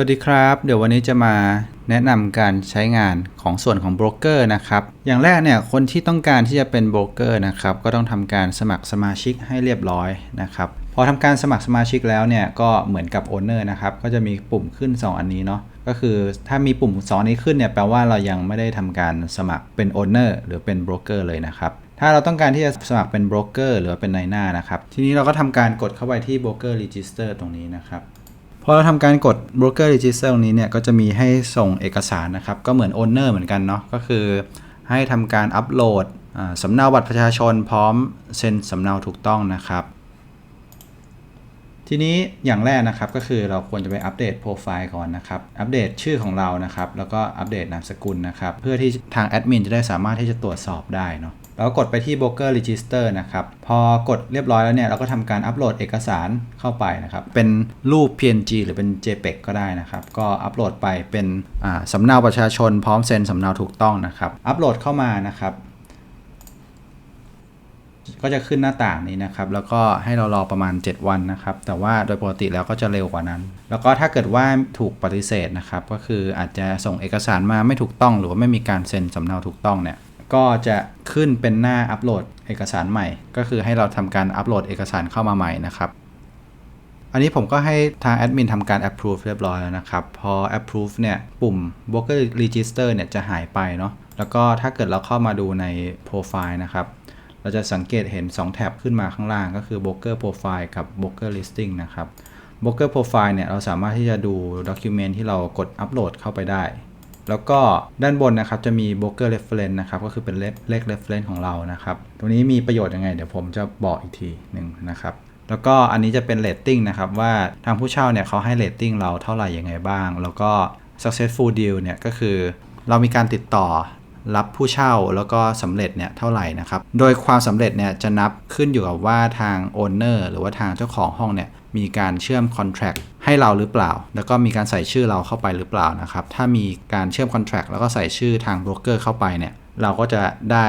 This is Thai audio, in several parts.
วัสดีครับ เดี๋ยววันนี้จะมาแนะนำการใช้งานของส่วนของโบรกเกอร์นะครับ อย่างแรกเนี่ยคนที่ต้องการที่จะเป็นโบรกเกอร์นะครับก็ต้องทำการสมัครสมาชิกให้เรียบร้อยนะครับพอทำการสมัครสมาชิกแล้วเนี่ยก็เหมือนกับโอนเนอร์นะครับก็จะมีปุ่มขึ้น 2 อันนี้เนาะก็คือถ้ามีปุ่ม2อันนี้ขึ้นเนี่ยแปลว่าเรายังไม่ได้ทำการสมัครเป็นโอนเนอร์หรือเป็นโบรกเกอร์เลยนะครับถ้าเราต้องการที่จะสมัครเป็นโบรกเกอร์หรือเป็นนายหน้านะครับทีนี้เราก็ทำการกดเข้าไปที่ broker register ตรงนี้นะครับ พอเราทำการกด broker register ตรงนี้เนี่ยก็จะมีให้ส่งเอกสารนะครับ ก็เหมือน owner เหมือนกันเนาะก็คือให้ทำการอัปโหลดสำเนาบัตรประชาชนพร้อมเซ็นสำเนาถูกต้องนะครับ ทีนี้อย่างแรกนะครับก็คือเราควรจะไปอัปเดตโปรไฟล์ก่อนนะครับ อัปเดตชื่อของเรานะครับ แล้วก็อัปเดตนามสกุลนะครับ เพื่อที่ทางแอดมินจะได้สามารถที่จะตรวจสอบได้เนาะ เราก็กดไปที่ broker register นะครับ พอกดเรียบร้อยแล้วเนี่ย เราก็ทำการอัปโหลดเอกสารเข้าไปนะครับ เป็นรูป PNG หรือเป็น JPEG ก็ได้นะครับ ก็อัปโหลดไปเป็นสำเนาประชาชนพร้อมเซ็นสำเนาถูกต้องนะครับ อัปโหลดเข้ามานะครับ ก็จะขึ้นหน้าต่างนี้นะครับ แล้วก็ให้เรารอประมาณ 7 วันนะครับ แต่ว่าโดยปกติแล้วก็จะเร็วกว่านั้น แล้วก็ถ้าเกิดว่าถูกปฏิเสธนะครับ ก็คืออาจจะส่งเอกสารมาไม่ถูกต้อง หรือว่าไม่มีการเซ็นสำเนาถูกต้องเนี่ย ก็จะขึ้นเป็นหน้าอัปโหลดเอกสารใหม่ ก็คือให้เราทำการอัปโหลดเอกสารเข้ามาใหม่นะครับ อันนี้ผมก็ให้ทางแอดมินทำการ approve เรียบร้อยแล้วนะครับ พอ approve เนี่ยปุ่ม broker register เนี่ยจะหายไปเนาะ แล้วก็ถ้าเกิดเราเข้ามาดูใน profile นะครับ เราจะสังเกตเห็น 2 แท็บขึ้นมาข้างล่างก็คือ broker profile กับ broker listing นะครับ broker profile เนี่ยเราสามารถที่จะดู document ที่เรากดอัปโหลดเข้าไปได้ แล้วก็ด้านบนนะครับจะมี broker reference นะครับก็คือเป็นเลขเลข reference ของเรานะครับตรงนี้มีประโยชน์ยังไง เดี๋ยวผมจะบอกอีกทีหนึ่งนะครับแล้วก็อันนี้จะเป็น rating นะครับว่าทางผู้เช่าเนี่ยเขาให้ rating เราเท่าไหร่ยังไงบ้าง แล้วก็ successful deal เนี่ยก็คือ เรามีการติดต่อรับผู้เช่าแล้วก็สำเร็จเนี่ยเท่าไหร่นะครับ โดยความสำเร็จเนี่ยจะนับขึ้นอยู่กับว่าทางโอนเนอร์หรือว่าทางเจ้าของห้องเนี่ย มีการเชื่อมคอนแท็กให้เราหรือเปล่า แล้วก็มีการใส่ชื่อเราเข้าไปหรือเปล่านะครับ ถ้ามีการเชื่อมคอนแท็กแล้วก็ใส่ชื่อทางโบรกเกอร์เข้าไปเนี่ย เราก็จะได้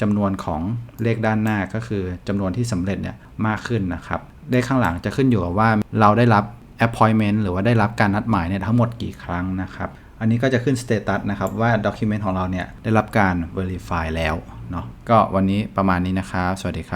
จำนวนของเลขด้านหน้าก็คือจำนวนที่สำเร็จเนี่ยมากขึ้นนะครับ เลขข้างหลังจะขึ้นอยู่กับว่าเราได้รับ appointment หรือว่าได้รับการนัดหมายเนี่ยทั้งหมดกี่ครั้งนะครับ อันนี้ก็จะขึ้น status นะครับว่า document ของเราเนี่ยได้รับการ verify แล้วเนาะ ก็วันนี้ประมาณนี้นะครับ สวัสดีครับ